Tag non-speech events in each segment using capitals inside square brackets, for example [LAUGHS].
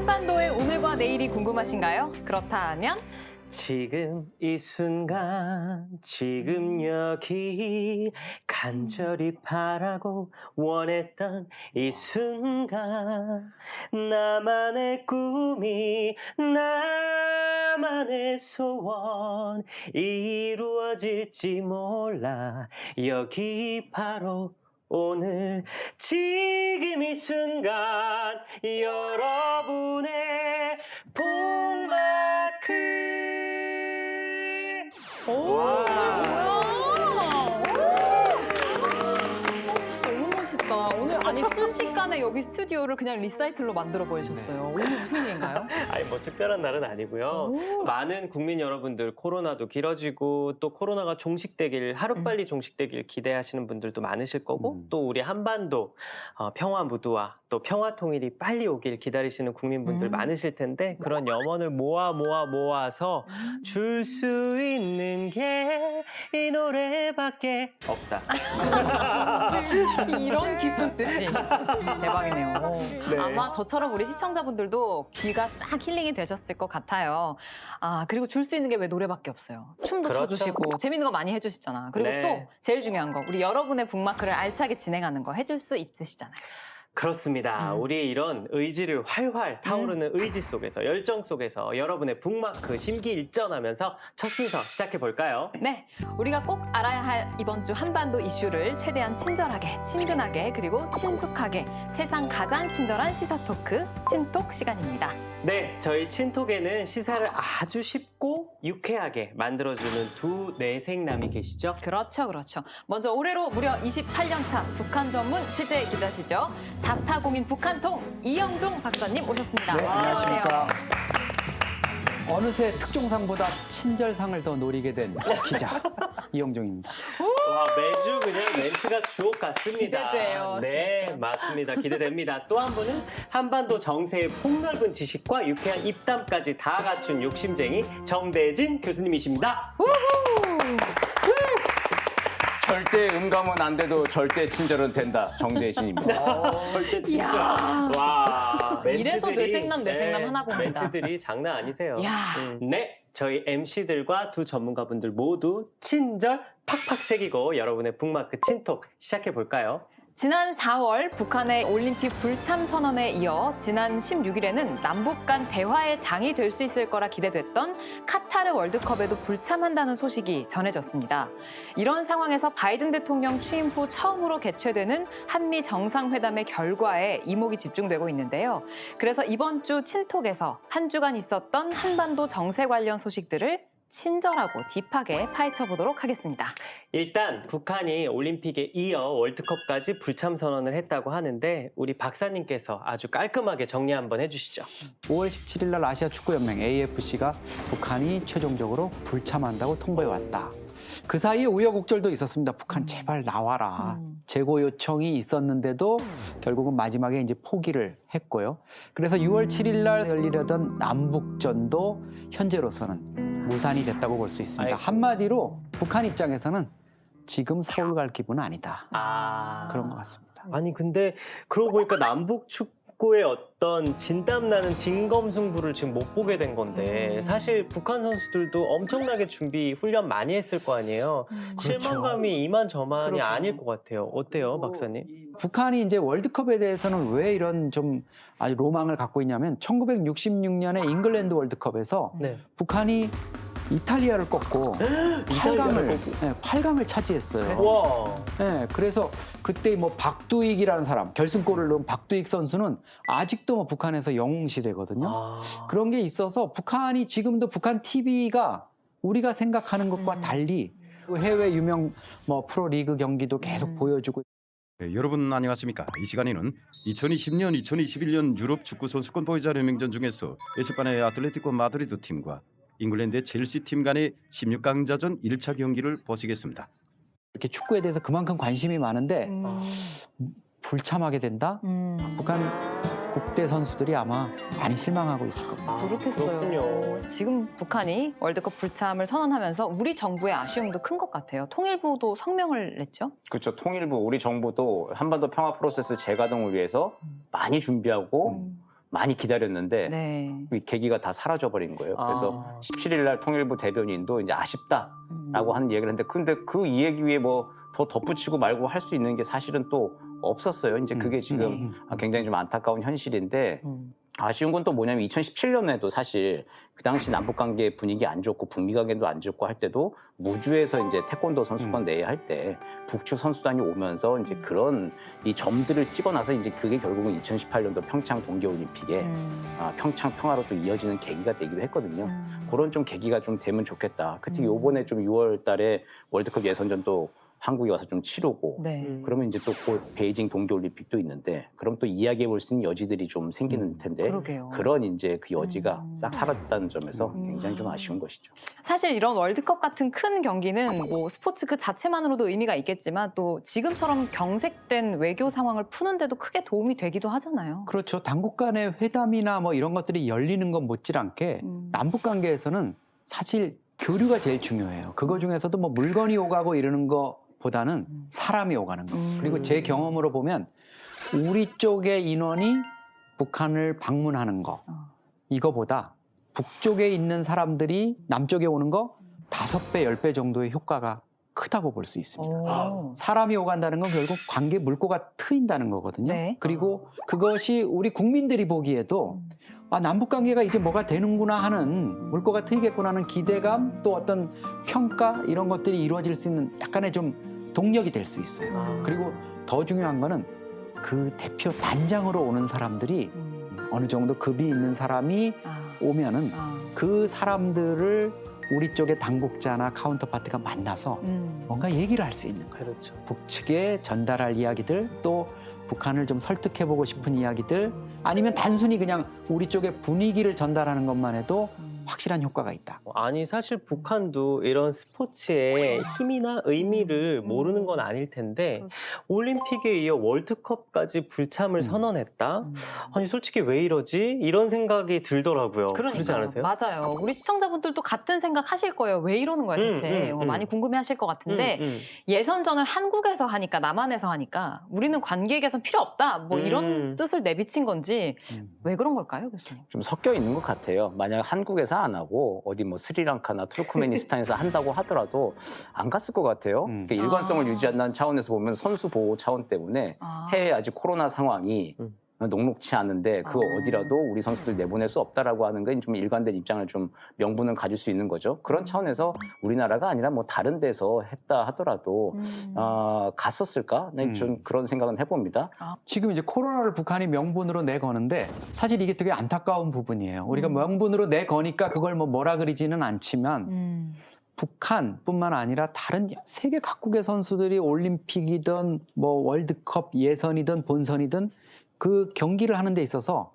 한반도의 오늘과 내일이 궁금하신가요? 그렇다면 지금 이 순간 지금 여기 간절히 바라고 원했던 이 순간 나만의 꿈이 나만의 소원 이루어질지 몰라 여기 바로 오늘 지 금 이 순간 여러분의 아니 순식간에 여기 스튜디오를 그냥 리사이틀로 만들어 버리셨어요. 오늘 무슨 일인가요? [LAUGHS] 아니 뭐 특별한 날은 아니고요. 오. 많은 국민 여러분들 코로나도 길어지고 또 코로나가 종식되길 하루빨리 종식되길 기대하시는 분들도 많으실 거고 음. 또 우리 한반도 어, 평화 무드와 또 평화 통일이 빨리 오길 기다리시는 국민분들 음. 많으실 텐데 그런 염원을 모아 모아 모아서 줄 수 있는 게 이 노래밖에 없다. [LAUGHS] 이런 기쁜 뜻이 대박이네요. 네. 아마 저처럼 우리 시청자분들도 귀가 싹 힐링이 되셨을 것 같아요. 아 그리고 줄 수 있는 게 왜 노래밖에 없어요. 춤도 그렇죠. 춰주시고 재밌는 거 많이 해주시잖아. 그리고 네. 또 제일 중요한 거 우리 여러분의 북마크를 알차게 진행하는 거 해줄 수 있으시잖아요. 그렇습니다. 음. 우리 이런 의지를 활활 타오르는 의지 속에서 열정 속에서 여러분의 북마크 심기일전하면서 첫 순서 시작해 볼까요? 네, 우리가 꼭 알아야 할 이번 주 한반도 이슈를 최대한 친절하게, 친근하게, 그리고 친숙하게 세상 가장 친절한 시사 토크 친톡 시간입니다. 네, 저희 친톡에는 시사를 아주 쉽고 유쾌하게 만들어주는 두 내생남이 계시죠? 그렇죠, 그렇죠. 먼저 올해로 무려 28년 차 북한 전문 취재 기자시죠. 자타공인 북한통 이영종 박사님 오셨습니다. 네, 안녕하십니까. 안녕하세요. 어느새 특종상보다 친절상을 더 노리게 된 기자 [LAUGHS] 이영종입니다. 와, 매주 그냥 멘트가 주옥 같습니다. 기대돼요, 네, 진짜. 맞습니다. 기대됩니다. 또 한 분은 한반도 정세의 폭넓은 지식과 유쾌한 입담까지 다 갖춘 욕심쟁이 정대진 교수님이십니다. 절대 음감은 안 돼도 절대 친절은 된다. 정대신입니다. 절대 진짜. 이야. 와. 이래서 멘트들이- 뇌생남, 뇌생남 네, 하나 봅니다. 멘트들이 장난 아니세요. 이야. 음. 네. 저희 MC들과 두 전문가분들 모두 친절 팍팍 새기고 여러분의 북마크 친톡 시작해 볼까요? 지난 4월 북한의 올림픽 불참 선언에 이어 지난 16일에는 남북 간 대화의 장이 될 수 있을 거라 기대됐던 카타르 월드컵에도 불참한다는 소식이 전해졌습니다. 이런 상황에서 바이든 대통령 취임 후 처음으로 개최되는 한미 정상회담의 결과에 이목이 집중되고 있는데요. 그래서 이번 주 친톡에서 한 주간 있었던 한반도 정세 관련 소식들을 친절하고 딥하게 파헤쳐 보도록 하겠습니다. 일단 북한이 올림픽에 이어 월드컵까지 불참 선언을 했다고 하는데 우리 박사님께서 아주 깔끔하게 정리 한번 해주시죠. 5월 17일 날 아시아 축구 연맹 AFC가 북한이 최종적으로 불참한다고 통보해 왔다. 그 사이에 우여곡절도 있었습니다. 북한 제발 나와라. 음. 재고 요청이 있었는데도 결국은 마지막에 이제 포기를 했고요. 그래서 6월 7일 날 열리려던 남북전도 현재로서는 무산이 됐다고 볼 수 있습니다. 아이고. 한마디로 북한 입장에서는 지금 서울 갈 기분은 아니다. 아 그런 것 같습니다. 아니 근데 그러고 보니까 남북 축구의 어떤 진땀나는 진검승부를 지금 못 보게 된 건데 음. 사실 북한 선수들도 엄청나게 준비 훈련 많이 했을 거 아니에요. 그렇죠. 실망감이 이만저만이 그러게요. 아닐 것 같아요. 어때요, 박사님? 북한이 이제 월드컵에 대해서는 왜 이런 좀 아주 로망을 갖고 있냐면 1966년에 잉글랜드 월드컵에서 네. 북한이 이탈리아를 꺾고 [GASPS] 이탈리아를 8강을 꺾고. 네, 8강을 차지했어요. 와. 네, 그래서 그때 뭐 박두익이라는 사람 결승골을 넣은 박두익 선수는 아직도 뭐 북한에서 영웅 시대거든요. 아. 그런 게 있어서 북한이 지금도 북한 TV가 우리가 생각하는 것과 음. 달리 그 해외 유명 뭐 프로 리그 경기도 계속 음. 보여주고 네, 여러분 안녕하십니까? 이 시간에는 2020년, 2021년 유럽 축구 선수권 보유자 연맹전 중에서 에스파냐의 아틀레티코 마드리드 팀과 잉글랜드의 첼시 팀 간의 16강자전 1차 경기를 보시겠습니다. 이렇게 축구에 대해서 그만큼 관심이 많은데 음. 불참하게 된다? 음. 북한 국대 선수들이 아마 많이 실망하고 있을 겁니다. 아, 그렇겠어요. 그렇군요. 지금 북한이 월드컵 불참을 선언하면서 우리 정부의 아쉬움도 큰 것 같아요. 통일부도 성명을 냈죠. 그렇죠. 통일부 우리 정부도 한반도 평화 프로세스 재가동을 위해서 많이 준비하고 음. 많이 기다렸는데 네. 이 계기가 다 사라져 버린 거예요. 그래서 아. 17일 날 통일부 대변인도 이제 아쉽다라고 음. 하는 얘기를 했는데 근데 그 이 얘기 위에 뭐 더 덧붙이고 말고 할 수 있는 게 사실은 또 없었어요. 이제 그게 지금 음. 아, 굉장히 좀 안타까운 현실인데 음. 아쉬운 건 또 뭐냐면 2017년에도 사실 그 당시 남북 관계 분위기 안 좋고 북미 관계도 안 좋고 할 때도 무주에서 이제 태권도 선수권 음. 내에 할 때 북측 선수단이 오면서 이제 그런 이 점들을 찍어놔서 이제 그게 결국은 2018년도 평창 동계올림픽에 음. 아, 평창 평화로 또 이어지는 계기가 되기도 했거든요. 음. 그런 좀 계기가 좀 되면 좋겠다. 특히 음. 요번에 좀 6월 달에 월드컵 예선전도 한국에 와서 좀 치르고 네. 음. 그러면 이제 또 곧 베이징 동계올림픽도 있는데 그럼 또 이야기해 볼 수 있는 여지들이 좀 생기는 음. 텐데 그러게요. 그런 이제 그 여지가 음. 싹 사라졌다는 점에서 음. 굉장히 좀 아쉬운 것이죠. 사실 이런 월드컵 같은 큰 경기는 뭐 스포츠 그 자체만으로도 의미가 있겠지만 또 지금처럼 경색된 외교 상황을 푸는데도 크게 도움이 되기도 하잖아요. 그렇죠. 당국 간의 회담이나 뭐 이런 것들이 열리는 건 못지않게 음. 남북 관계에서는 사실 교류가 제일 중요해요. 그거 중에서도 뭐 물건이 오가고 이러는 거 보다는 음. 사람이 오가는 거. 음. 그리고 제 경험으로 보면 우리 쪽의 인원이 북한을 방문하는 거 어. 이거보다 북쪽에 있는 사람들이 남쪽에 오는 거 다섯 배, 열 배 정도의 효과가 크다고 볼 수 있습니다. 오. 사람이 오간다는 건 결국 관계 물꼬가 트인다는 거거든요. 네. 그리고 그것이 우리 국민들이 보기에도 음. 아, 남북 관계가 이제 뭐가 되는구나 하는 물꼬가 트이겠구나 하는 기대감 또 어떤 평가 이런 것들이 이루어질 수 있는 약간의 좀 동력이 될 수 있어요. 아. 그리고 더 중요한 거는 그 대표 단장으로 오는 사람들이 음. 어느 정도 급이 있는 사람이 아. 오면은 아. 그 사람들을 우리 쪽의 당국자나 카운터파트가 만나서 음. 뭔가 얘기를 할 수 있는 거예요. 그렇죠. 북측에 전달할 이야기들 또 북한을 좀 설득해보고 싶은 이야기들 아니면 단순히 그냥 우리 쪽의 분위기를 전달하는 것만 해도 음. 확실한 효과가 있다. 아니 사실 북한도 이런 스포츠의 힘이나 의미를 음. 모르는 건 아닐 텐데 그렇죠. 올림픽에 이어 월드컵까지 불참을 음. 선언했다. 음. 아니 솔직히 왜 이러지? 이런 생각이 들더라고요. 그러지 그러니까요. 않으세요? 맞아요. 우리 시청자분들도 같은 생각 하실 거예요. 왜 이러는 거야 음, 대체? 음, 어, 음. 많이 궁금해하실 것 같은데 음, 음. 예선전을 한국에서 하니까 남한에서 하니까 우리는 관계 개선 필요 없다. 뭐 이런 음. 뜻을 내비친 건지 음. 왜 그런 걸까요, 교수님? 좀 섞여 있는 것 같아요. 만약 한국에서 안 하고 어디 뭐 스리랑카나 투르크메니스탄에서 한다고 하더라도 안 갔을 것 같아요. 음. 그러니까 일관성을 아. 유지한다는 차원에서 보면 선수 보호 차원 때문에 아. 해외 아직 코로나 상황이 음. 녹록치 않은데 그 아. 어디라도 우리 선수들 내보낼 수 없다라고 하는 건 좀 일관된 입장을 좀 명분을 가질 수 있는 거죠. 음. 그런 차원에서 우리나라가 아니라 뭐 다른 데서 했다 하더라도 음. 아, 갔었을까? 네, 음. 좀 그런 생각은 해봅니다. 지금 이제 코로나를 북한이 명분으로 내거는데 사실 이게 되게 안타까운 부분이에요. 우리가 음. 명분으로 내거니까 그걸 뭐 뭐라 그리지는 않지만 음. 북한뿐만 아니라 다른 세계 각국의 선수들이 올림픽이든 뭐 월드컵 예선이든 본선이든 그 경기를 하는 데 있어서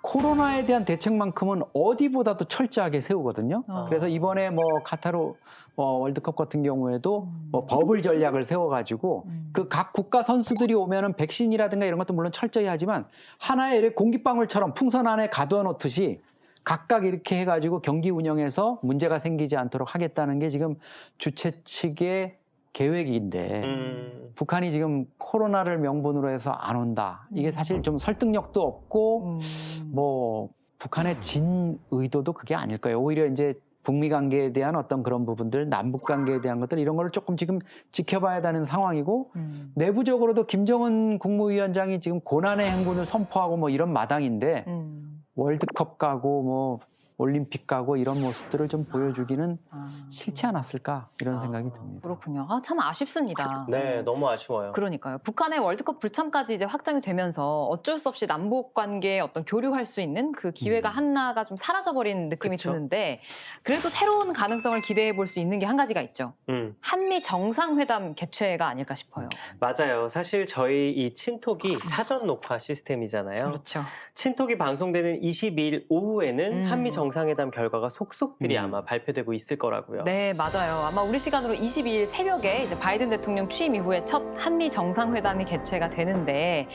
코로나에 대한 대책만큼은 어디보다도 철저하게 세우거든요. 어. 그래서 이번에 뭐 카타르 어, 월드컵 같은 경우에도 음. 뭐 버블 전략을 세워가지고 음. 그각 국가 선수들이 오면은 백신이라든가 이런 것도 물론 철저히 하지만 하나의 이렇게 공기방울처럼 풍선 안에 가둬 놓듯이 각각 이렇게 해가지고 경기 운영에서 문제가 생기지 않도록 하겠다는 게 지금 주최 측의 계획인데 음. 북한이 지금 코로나를 명분으로 해서 안 온다. 이게 음. 사실 좀 설득력도 없고 음. 뭐 북한의 진 의도도 그게 아닐 거예요. 오히려 이제 북미 관계에 대한 어떤 그런 부분들, 남북 관계에 대한 것들 이런 거를 조금 지금 지켜봐야 되는 상황이고 음. 내부적으로도 김정은 국무위원장이 지금 고난의 행군을 선포하고 뭐 이런 마당인데 음. 월드컵 가고 뭐 올림픽 가고 이런 모습들을 좀 보여주기는 아. 싫지 않았을까 이런 아, 생각이 듭니다. 그렇군요. 아, 참 아쉽습니다. 네, 너무 아쉬워요. 그러니까요. 북한의 월드컵 불참까지 이제 확정이 되면서 어쩔 수 없이 남북 관계에 어떤 교류할 수 있는 그 기회가 음. 하나가 좀 사라져버린 느낌이 그쵸. 드는데 그래도 새로운 가능성을 기대해 볼 수 있는 게 한 가지가 있죠. 음. 한미 정상회담 개최가 아닐까 싶어요. 맞아요. 사실 저희 이 친톡이 사전 녹화 시스템이잖아요. 그렇죠. 친톡이 방송되는 22일 오후에는 음. 한미 정 상회담 결과가 속속들이 음. 아마 발표되고 있을 거라고요. 네, 맞아요. 아마 우리 시간으로 22일 새벽에 이제 바이든 대통령 취임 이후에 첫 한미 정상회담이 개최가 되는데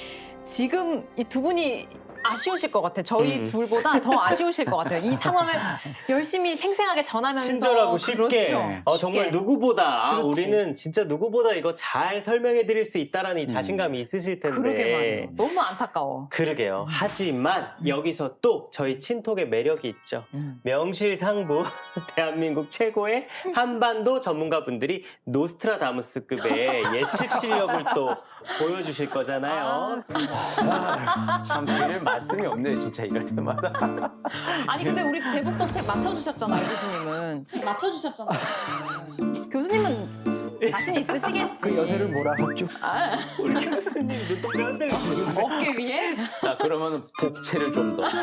지금 이 두 분이 아쉬우실 것 같아요. 저희 음. 둘보다 더 아쉬우실 것 같아요. 이 [LAUGHS] 상황을 열심히 생생하게 전하면서 친절하고 쉽게 그렇죠. 어, 정말 쉽게. 누구보다 아, 그렇지. 우리는 진짜 누구보다 이거 잘 설명해 드릴 수 있다라는 이 자신감이 있으실 텐데 그러게 말이에요. 너무 안타까워. 그러게요. 하지만 여기서 또 저희 친톡의 매력이 있죠. 명실상부 [LAUGHS] 대한민국 최고의 한반도 전문가분들이 노스트라다무스급의 [LAUGHS] 예측 실력을 또 보여주실 거잖아요. 아, 참 드릴 말씀이 없네 진짜 이럴 때마다. [LAUGHS] 아니 근데 우리 대북 정책 맞춰주셨잖아요, 교수님은. 맞춰주셨잖아요. 교수님은 자신 있으시겠지. 그 여세를 몰아서 쭉 아, 우리 교수님 눈동자 흔들리시는데. 어깨 위에? 자 그러면 복채를 좀 더. 자,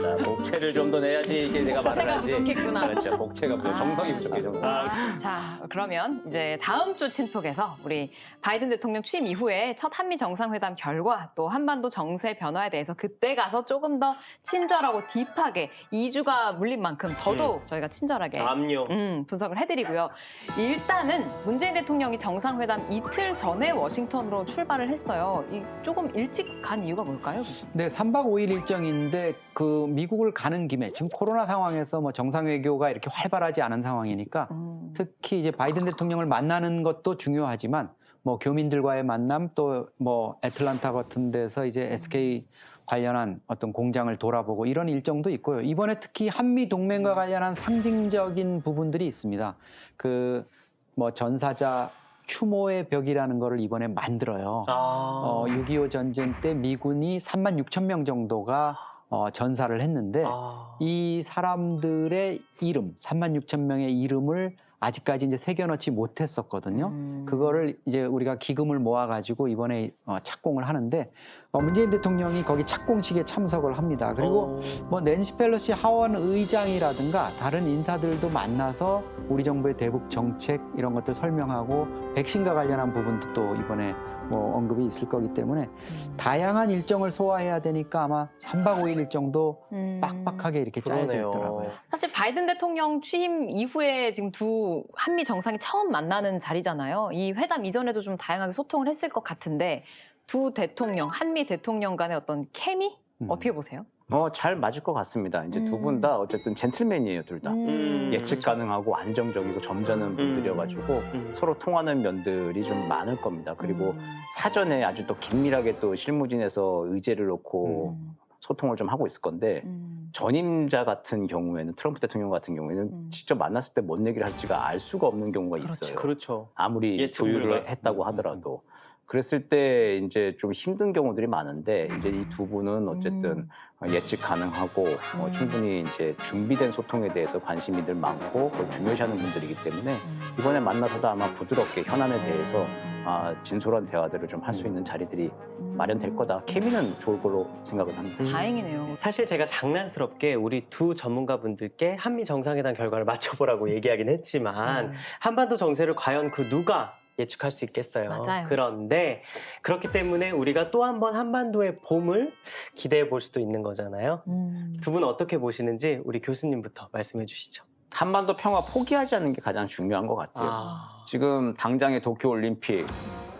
나 복채를 좀 더 내야지 이게 내가 말을 복채가 하지. 부족했구나. 그렇죠. 복채가 부족. 정성이 부족해 정성. 아, 자, 그러면 이제 다음 주 친톡에서 우리 바이든 대통령 취임 이후에 첫 한미 정상회담 결과 또 한반도 정세 변화에 대해서 그때 가서 조금 더 친절하고 딥하게 2주가 물린 만큼 더더욱 저희가 친절하게 암요. 음, 분석을 해드리고요. 일단 은 문재인 대통령이 정상회담 이틀 전에 워싱턴으로 출발을 했어요. 이 조금 일찍 간 이유가 뭘까요? 네, 3박 5일 일정인데 그 미국을 가는 김에 지금 코로나 상황에서 뭐 정상 외교가 이렇게 활발하지 않은 상황이니까 음, 특히 이제 바이든 대통령을 만나는 것도 중요하지만 뭐 교민들과의 만남 또 뭐 애틀란타 같은 데서 이제 SK 관련한 어떤 공장을 돌아보고 이런 일정도 있고요. 이번에 특히 한미 동맹과 관련한 상징적인 부분들이 있습니다. 그 뭐 전사자 추모의 벽이라는 거를 이번에 만들어요. 아. 어, 6.25 전쟁 때 미군이 3만 6천 명 정도가 어, 전사를 했는데 아. 이 사람들의 이름, 3만 6천 명의 이름을 아직까지 이제 새겨넣지 못했었거든요. 음. 그거를 이제 우리가 기금을 모아가지고 이번에 어, 착공을 하는데 어, 문재인 대통령이 거기 착공식에 참석을 합니다. 그리고 어. 뭐 낸시 펠로시 하원 의장이라든가 다른 인사들도 만나서 우리 정부의 대북 정책 이런 것들 설명하고 백신과 관련한 부분도 또 이번에 뭐 언급이 있을 거기 때문에 음. 다양한 일정을 소화해야 되니까 아마 3박 5일 일정도 음. 빡빡하게 이렇게 짜여져 그러네요. 있더라고요. 사실 바이든 대통령 취임 이후에 지금 두 한미 정상이 처음 만나는 자리잖아요. 이 회담 이전에도 좀 다양하게 소통을 했을 것 같은데 두 대통령, 한미 대통령 간의 어떤 케미 음. 어떻게 보세요? 뭐잘 맞을 것 같습니다. 이제 두 음. 분다 어쨌든 젠틀맨이에요 둘 다. 음. 예측 가능하고 안정적이고 점잖은 분들이어가지고 음. 서로 통하는 면들이 좀 많을 겁니다. 그리고 음. 사전에 아주 또 긴밀하게 또 실무진에서 의제를 놓고 음. 소통을 좀 하고 있을 건데 음. 전임자 같은 경우에는 트럼프 대통령 같은 경우에는 음. 직접 만났을 때 뭔 얘기를 할지가 알 수가 없는 경우가 있어요. 그렇죠. 아무리 예측 조율을. 했다고 음, 하더라도 그랬을 때 이제 좀 힘든 경우들이 많은데 이제 이 두 분은 어쨌든 음. 예측 가능하고 어, 음. 충분히 이제 준비된 소통에 대해서 관심이들 많고 그걸 중요시하는 분들이기 때문에 음. 이번에 만나서도 아마 부드럽게 현안에 대해서 음. 아, 진솔한 대화들을 좀 할 수 있는 자리들이 마련될 거다. 케미는 좋을 걸로 생각을 합니다. 음. 다행이네요. 사실 제가 장난스럽게 우리 두 전문가분들께 한미 정상회담 결과를 [LAUGHS] 맞춰보라고 얘기하긴 했지만 음. 한반도 정세를 과연 그 누가 예측할 수 있겠어요. 맞아요. 그런데 그렇기 때문에 우리가 또 한 번 한반도의 봄을 기대해 볼 수도 있는 거잖아요. 음. 두 분 어떻게 보시는지 우리 교수님부터 말씀해 주시죠. 한반도 평화 포기하지 않는 게 가장 중요한 것 같아요. 아, 지금 당장의 도쿄 올림픽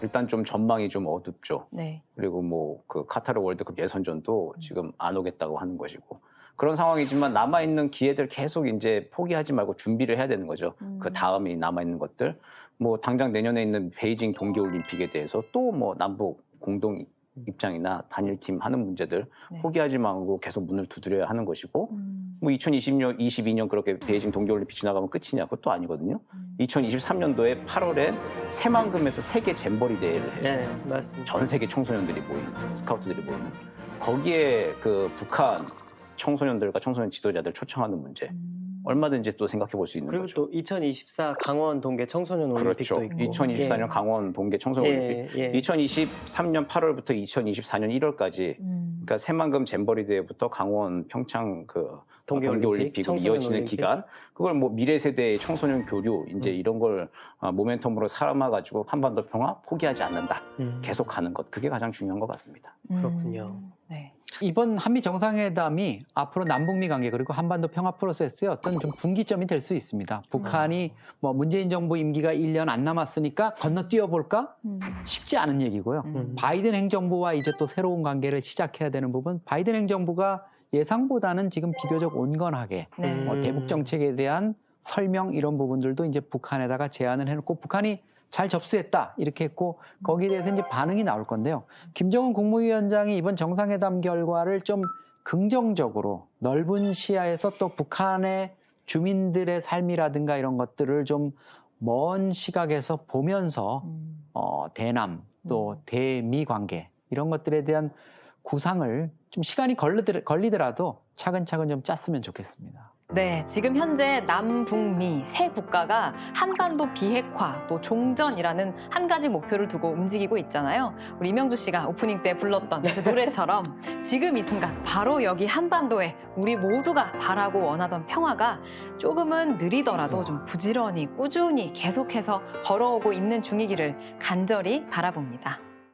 일단 좀 전망이 좀 어둡죠. 네. 그리고 뭐 그 카타르 월드컵 예선전도 지금 안 오겠다고 하는 것이고 그런 상황이지만 남아 있는 기회들 계속 이제 포기하지 말고 준비를 해야 되는 거죠. 음. 그 다음에 남아 있는 것들 뭐 당장 내년에 있는 베이징 동계 올림픽에 대해서 또 뭐 남북 공동 입장이나 단일팀 하는 문제들 네. 포기하지 말고 계속 문을 두드려야 하는 것이고 음. 뭐 2020년, 22년 그렇게 베이징 동계올림픽 지나가면 끝이냐? 그것도 아니거든요. 음. 2023년도에 8월에 새만금에서 세계 잼버리 대회를 해요. 네, 맞습니다. 전 세계 청소년들이 모이는, 스카우트들이 모이는. 거기에 그 북한 청소년들과 청소년 지도자들 초청하는 문제 음. 얼마든지 또 생각해 볼 수 있는 그리고 거죠. 또 2024 강원 동계 청소년 올림픽도 그렇죠. 있고 2024년 예. 강원 동계 청소년 올림픽. 예, 예. 2023년 8월부터 2024년 1월까지 음. 그러니까 새만금 잼버리 대회부터 강원 평창 그 동계올림픽 청소년 이어지는 올림픽. 기간 그걸 뭐 미래 세대의 청소년 교류 이제 음. 이런 걸 어, 모멘텀으로 삼아 가지고 한반도 평화 포기하지 않는다 음. 계속 가는 것 그게 가장 중요한 것 같습니다. 그렇군요. 음, 네. 이번 한미 정상회담이 앞으로 남북미 관계 그리고 한반도 평화 프로세스의 어떤 좀 분기점이 될 수 있습니다. 북한이 뭐 문재인 정부 임기가 1년 안 남았으니까 건너뛰어 볼까? 음. 쉽지 않은 얘기고요. 음. 바이든 행정부와 이제 또 새로운 관계를 시작해야 되는 부분. 바이든 행정부가 예상보다는 지금 비교적 온건하게 네. 음. 뭐 대북 정책에 대한 설명 이런 부분들도 이제 북한에다가 제안을 해놓고 북한이 잘 접수했다 이렇게 했고 거기에 대해서 이제 반응이 나올 건데요. 김정은 국무위원장이 이번 정상회담 결과를 좀 긍정적으로 넓은 시야에서 또 북한의 주민들의 삶이라든가 이런 것들을 좀 먼 시각에서 보면서 음. 어, 대남 또 음. 대미 관계 이런 것들에 대한 구상을 좀 시간이 걸리더라- 걸리더 라도 차근차근 좀 짰으면 좋겠습니다. 네, 지금 현재 남북미 세 국가가 한반도 비핵화 또 종전이라는 한 가지 목표를 두고 움직이고 있잖아요. 우리 이명주 씨가 오프닝 때 불렀던 그 노래처럼 지금 이 순간 바로 여기 한반도에 우리 모두가 바라고 원하던 평화가 조금은 느리더라도 좀 부지런히 꾸준히 계속해서 걸어오고 있는 중이기를 간절히 바라봅니다.